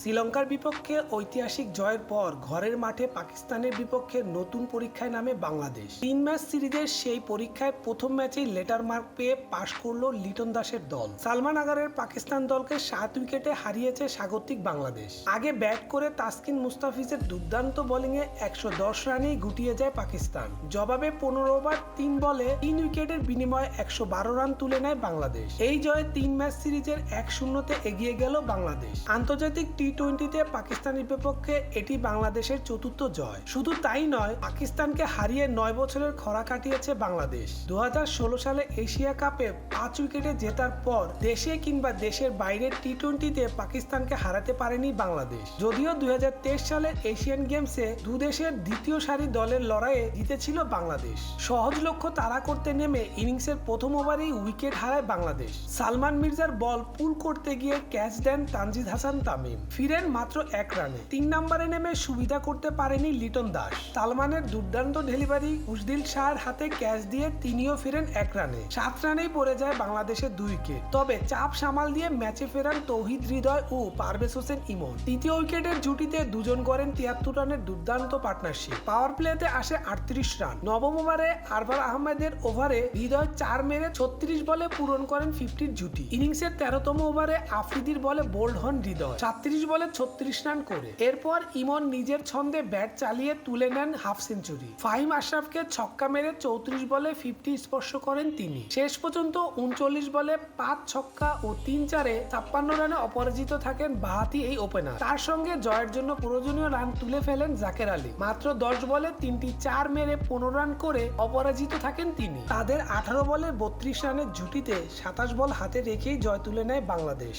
শ্রীলঙ্কার বিপক্ষে ঐতিহাসিক জয়ের পর ঘরের মাঠে পাকিস্তানের বিপক্ষে নতুন পরীক্ষায় নামে বাংলাদেশ। তিন ম্যাচ সিরিজের সেই পরীক্ষায় প্রথম ম্যাচেই লেটার মার্ক পেয়ে পাশ করল লিটন দাসের দল। সালমান আগারের পাকিস্তান দলকে সাত উইকেটে হারিয়েছে স্বাগতিক বাংলাদেশ। আগে ব্যাট করে তাসকিন মুস্তাফিজের দুর্দান্ত বোলিংয়ে একশো দশ রানেই গুটিয়ে যায় পাকিস্তান। জবাবে পনেরো ওভার, তিন বলে তিন উইকেটের বিনিময়ে একশো বারো রান তুলে নেয় বাংলাদেশ। এই জয়ে তিন ম্যাচ সিরিজের এক শূন্যতে এগিয়ে গেল বাংলাদেশ। আন্তর্জাতিক টি টোয়েন্টিতে পাকিস্তানের বিপক্ষে এটি বাংলাদেশের চতুর্থ জয়। শুধু তাই নয়, পাকিস্তানকে হারিয়ে নয় বছরের খরা কাটিয়েছে বাংলাদেশ। দুহাজার ষোলো সালে এশিয়া কাপে পাঁচ উইকেটে জেতার পর দেশে কিংবা দেশের বাইরের টি টোয়েন্টিতে পাকিস্তানকে হারাতে পারেনি বাংলাদেশ। যদিও দুই সালে এশিয়ান গেমসে দু দেশের দ্বিতীয় সারি দলের লড়াইয়ে জিতেছিল বাংলাদেশ। সহজ লক্ষ্য তাড়া করতে নেমে ইনিংসের প্রথম ওভারেই উইকেট হারায় বাংলাদেশ। সালমান মির্জার বল পুল করতে গিয়ে ক্যাচ দেন তানজিদ হাসান তামিম। ফিরেন মাত্র এক রানে। তিন নম্বরে নেমে সুবিধা করতে পারেনি লিটন দাস। সালমানের দুর্দান্ত ডেলিভারি উজদিল শাহের হাতে ক্যাচ দিয়ে তিনিও ফিরেন এক রানে। সাত রানেই পড়ে যায় বাংলাদেশের দুই উইকেট। তবে চাপ সামাল দিয়ে ম্যাচে ফেরান তৌহিদ হৃদয় ও পারভেজ হোসেন ইমন। তৃতীয় উইকেটের জুটিতে দুজন করেন তিয়াত্তর রানের দুর্দান্ত পার্টনারশিপ। পাওয়ার প্লেতে আসে আটত্রিশ রান। নবম ওভারে আরবার আহমেদের ওভারে হৃদয় চার মেরে ছত্রিশ বলে পূরণ করেন ফিফটির জুটি। ইনিংসের তেরোতম ওভারে আফ্রিদির বলে বোল্ড হন হৃদয়। সাতত্রিশ বলে ছত্রিশ রান করে। এরপর ইমন নিজের ছন্দে ব্যাট চালিয়ে তুলে নেন হাফ সেঞ্চুরি। ফাহিম আশরাফকে ছক্কা মেরে চৌত্রিশ বলে ফিফটি স্পর্শ করেন তিনি। শেষ পর্যন্ত উনচল্লিশ বলে পাঁচ ছক্কা ও তিন চারে ছাপ্পান্ন রানে অপরাজিত থাকেন বাহাতি এই ওপেনার। তার সঙ্গে জয়ের জন্য প্রয়োজনীয় রান তুলে ফেলেন জাকের আলী। মাত্র দশ বলে তিনটি চার মেরে পনেরো রান করে অপরাজিত থাকেন তিনি। তাদের আঠারো বলে বত্রিশ রানের জুটিতে সাতাশ বল হাতে রেখেই জয় তুলে নেয় বাংলাদেশ।